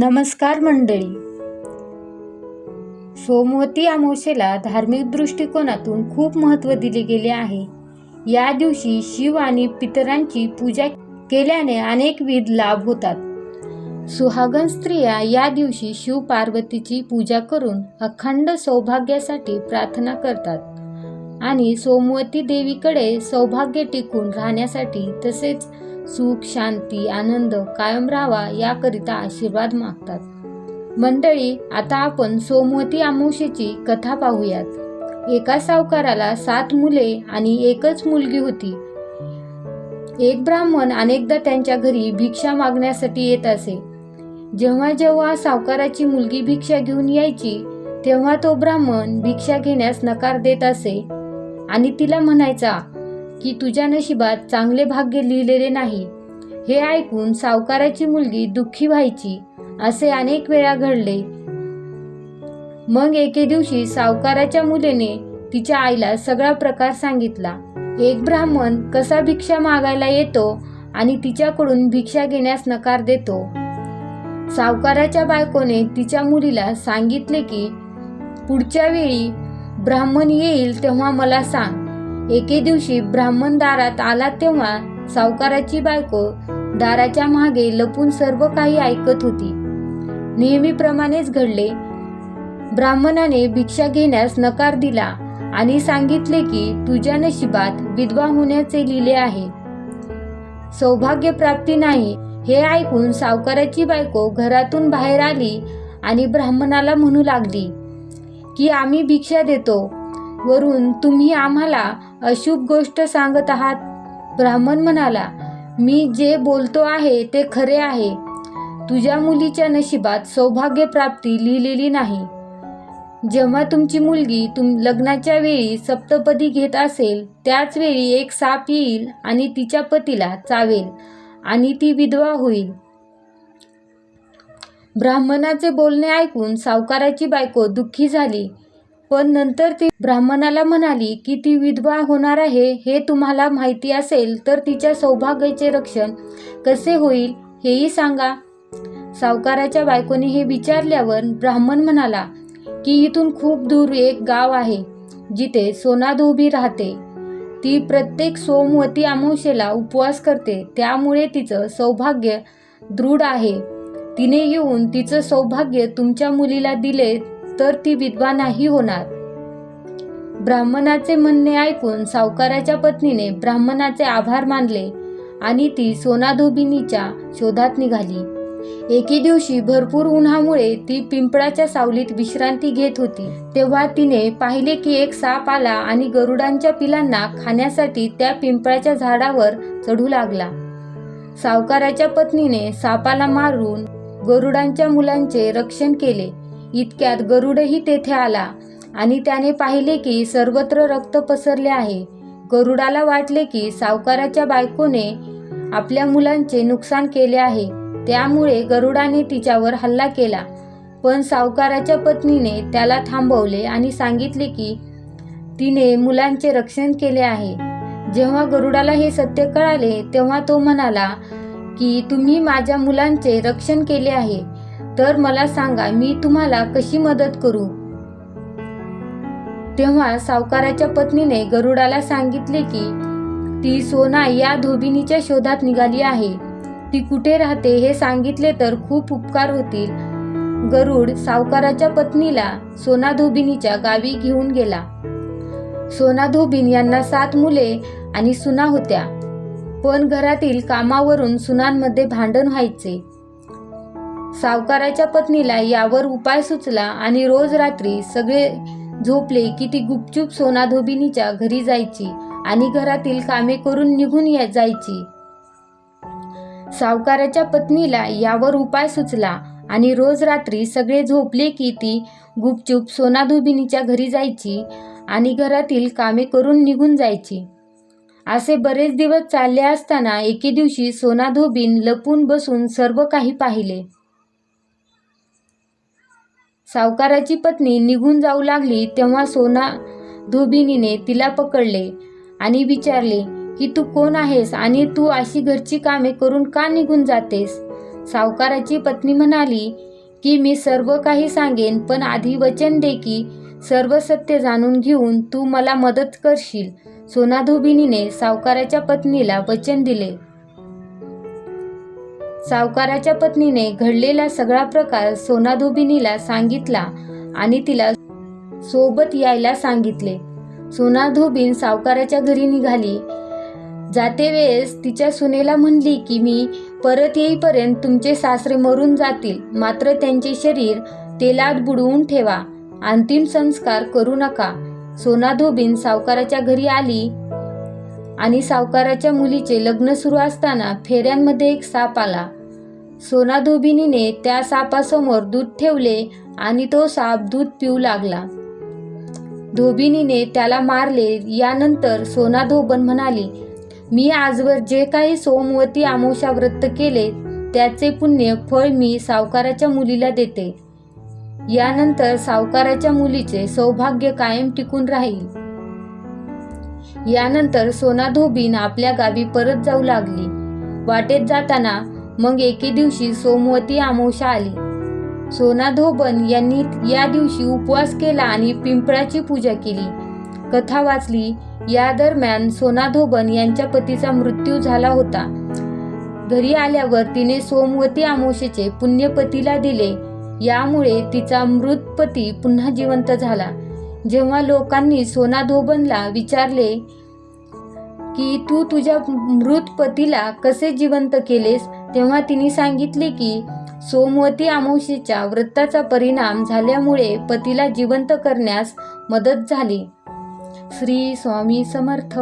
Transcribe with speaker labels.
Speaker 1: नमस्कार मंडळी. सोमवती अमावस्येला धार्मिक दृष्टिकोनातून खूप महत्त्व दिले गेले आहे. या दिवशी शिव आणि पितरांची पूजा केल्याने अनेकविध लाभ होतात. सुहागन स्त्रिया या दिवशी शिव पार्वतीची पूजा करून अखंड सौभाग्यासाठी प्रार्थना करतात आणि सोमवती देवीकडे सौभाग्य टिकून राहण्यासाठी तसेच सुख शांती आनंद कायम राहावा याकरिता आशीर्वाद मागतात. मंडळी आता आपण सोमवती अमावस्येची कथा पाहूयात. एका सावकाराला सात मुले आणि एकच मुलगी होती. एक ब्राह्मण अनेकदा त्यांच्या घरी भिक्षा मागण्यासाठी येत असे. जेव्हा जेव्हा सावकाराची मुलगी भिक्षा घेऊन यायची तेव्हा तो ब्राह्मण भिक्षा घेण्यास नकार देत असे आणि तिला म्हणायचा की तुझ्या नशिबात चांगले भाग्य लिहिलेले नाही. हे ऐकून सावकाराची मुलगी दुःखी व्हायची असे अनेक वेळा घडले. मग एके दिवशी सावकाराच्या मुलीने तिच्या आईला सगळा प्रकार सांगितला. एक ब्राह्मण कसा भिक्षा मागायला येतो आणि तिच्याकडून भिक्षा घेण्यास नकार देतो? सावकाराच्या बायकोने तिच्या मुलीला सांगितले की पुढच्या वेळी ब्राह्मण येईल तेव्हा मला सांग. एके दिवशी ब्राह्मण दारात आला तेव्हा सावकाराची बायको दाराच्या मागे लपून सर्व काही ऐकत होती. नेहमीप्रमाणेच घडले. ब्राह्मणाने भिक्षा घेण्यास नकार दिला आणि सांगितले की तुझ्या नशिबात विधवा होण्याचे लिहिले आहे. सौभाग्य प्राप्ती नाही. हे ऐकून सावकाराची बायको घरातून बाहेर आली आणि ब्राह्मणाला म्हणू लागली की आम्ही भिक्षा देतो वरून तुम्ही आम्हाला अशुभ गोष्ट सांगत आहात? ब्राह्मण म्हणाला मी जे बोलतो आहे ते खरे आहे. तुझ्या मुलीच्या नशिबात सौभाग्य प्राप्ती लिहिलेली नाही. जेव्हा तुमची मुलगी तुम लग्नाच्या वेळी सप्तपदी घेत असेल त्याच वेळी एक साप येईल आणि तिच्या पतीला चावेल आणि ती विधवा होईल. ब्राह्मणाचे बोलणे ऐकून सावकाराची बायको दुःखी झाली. पण नंतर ती ब्राह्मणाला म्हणाली की ती विधवा होणार आहे हे तुम्हाला माहिती असेल तर तिच्या सौभाग्याचे रक्षण कसे होईल हेही सांगा. सावकाराच्या बायकोने हे विचारल्यावर ब्राह्मण म्हणाला की इथून खूप दूर एक गाव आहे जिथे सोनाधोबी राहते. ती प्रत्येक सोमवती अमावशेला उपवास करते त्यामुळे तिचं सौभाग्य दृढ आहे. तिने येऊन तिचं सौभाग्य तुमच्या मुलीला दिले तर ती विधवा नाही होणार. ब्राह्मणाचे म्हणणे ऐकून सावकाराच्या पत्नीने ब्राह्मणाचे आभार मानले आणि ती सोनाधोबिनीच्या शोधात निघाली. एके दिवशी भरपूर उन्हामुळे ती पिंपळाच्या सावलीत विश्रांती घेत होती. तेव्हा तिने पाहिले की एक साप आला आणि गरुडांच्या पिलांना खाण्यासाठी त्या पिंपळाच्या झाडावर चढू लागला. सावकाराच्या पत्नीने सापाला मारून गरुडांच्या मुलांचे रक्षण केले. इतक्यात गरुडही तेथे आला आणि त्याने पाहिले की सर्वत्र रक्त पसरले आहे. गरुडाला वाटले की सावकाराच्या बायकोने आपल्या मुलांचे नुकसान केले आहे. त्यामुळे गरुडाने तिच्यावर हल्ला केला. पण सावकाराच्या पत्नीने त्याला थांबवले आणि सांगितले की तिने मुलांचे रक्षण केले आहे. जेव्हा गरुडाला हे सत्य कळाले तेव्हा तो म्हणाला की तुम्ही माझ्या मुलांचे रक्षण केले आहे. तर मला सांगा मी तुम्हाला कशी मदत करू? तेव्हा सावकाराच्या पत्नीने गरुडाला सांगितले की ती सोना या धोबिनीच्या शोधात निघाली आहे. ती कुठे राहते हे सांगितले तर खूप उपकार होतील. गरुड सावकाराच्या पत्नीला सोना धोबिनीच्या गावी घेऊन गेला. सोना धोबिन यांना सात मुले आणि सुना होत्या. पण घरातील कामावरून सुनांमध्ये भांडण व्हायचे. सावकाराच्या पत्नीला यावर उपाय सुचला आणि रोज रात्री सगळे झोपले की ती गुपचूप सोनाधोबिनीच्या घरी जायची आणि घरातील कामे करून निघून या जायची. सावकाराच्या पत्नीला यावर उपाय सुचला आणि रोज रात्री सगळे झोपले की ती गुपचूप सोनाधोबिनीच्या घरी जायची आणि घरातील कामे करून निघून जायची. असे बरेच दिवस चालले असताना एके दिवशी सोनाधोबीन लपून बसून सर्व काही पाहिले. सावकाराची पत्नी निघून जाऊ लागली तेव्हा सोना धोबिनीने तिला पकडले आणि विचारले की तू कोण आहेस आणि तू अशी घरची कामे करून का निघून जातेस? सावकाराची पत्नी म्हणाली की मी सर्व काही सांगेन पण आधी वचन दे की सर्व सत्य जाणून घेऊन तू मला मदत करशील. सोनाधोबिनीने सावकाराच्या पत्नीला वचन दिले. सावकाराच्या पत्नीने घडलेला सगळा प्रकार सोनाधोबिनीला सांगितला आणि तिला सोबत यायला सांगितले. सोनाधोबीन सावकाराच्या घरी निघाली. जाते वेळेस तिच्या सुनेला म्हणली की मी परत येईपर्यंत तुमचे सासरे मरून जातील. मात्र त्यांचे शरीर तेलात बुडवून ठेवा. अंतिम संस्कार करू नका. सोनाधोबीन सावकाराच्या घरी आली. आणि सावकाराच्या मुलीचे लग्न सुरू असताना फेऱ्यांमध्ये एक साप आला. सोनाधोबिनीने त्या सापासमोर दूध ठेवले आणि तो साप दूध पिऊ लागला. धोबिनीने त्याला मारले. यानंतर सोनाधोबन म्हणाली मी आजवर जे काही सोमवती आमोशा व्रत केले त्याचे पुण्य फळ मी सावकाराच्या मुलीला देते. यानंतर सावकाराच्या मुलीचे सौभाग्य कायम टिकून राहील. यानंतर सोनाधोबीन आपल्या गावी परत जाऊ लागली. वाटेत जाताना मग एके दिवशी सोमवती आमोशा आली. सोनाधोबन यांनी या दिवशी उपवास केला आणि पिंपळाची पूजा केली. कथा वाचली. या दरम्यान सोनाधोबन यांच्या पतीचा मृत्यू झाला होता. घरी आल्यावर तिने सोमवती आमोशेचे पुण्यपतीला दिले. यामुळे तिचा मृत पती पुन्हा जिवंत झाला. जेव्हा लोकांनी सोनाधोबनला विचारले की तू तुझ्या मृत पतीला कसे जिवंत केलेस? तेव्हा तिने सांगितले की सोमवती आमोशीच्या व्रताचा परिणाम झाल्यामुळे पतीला जिवंत करण्यास मदत झाली. श्री स्वामी समर्थ.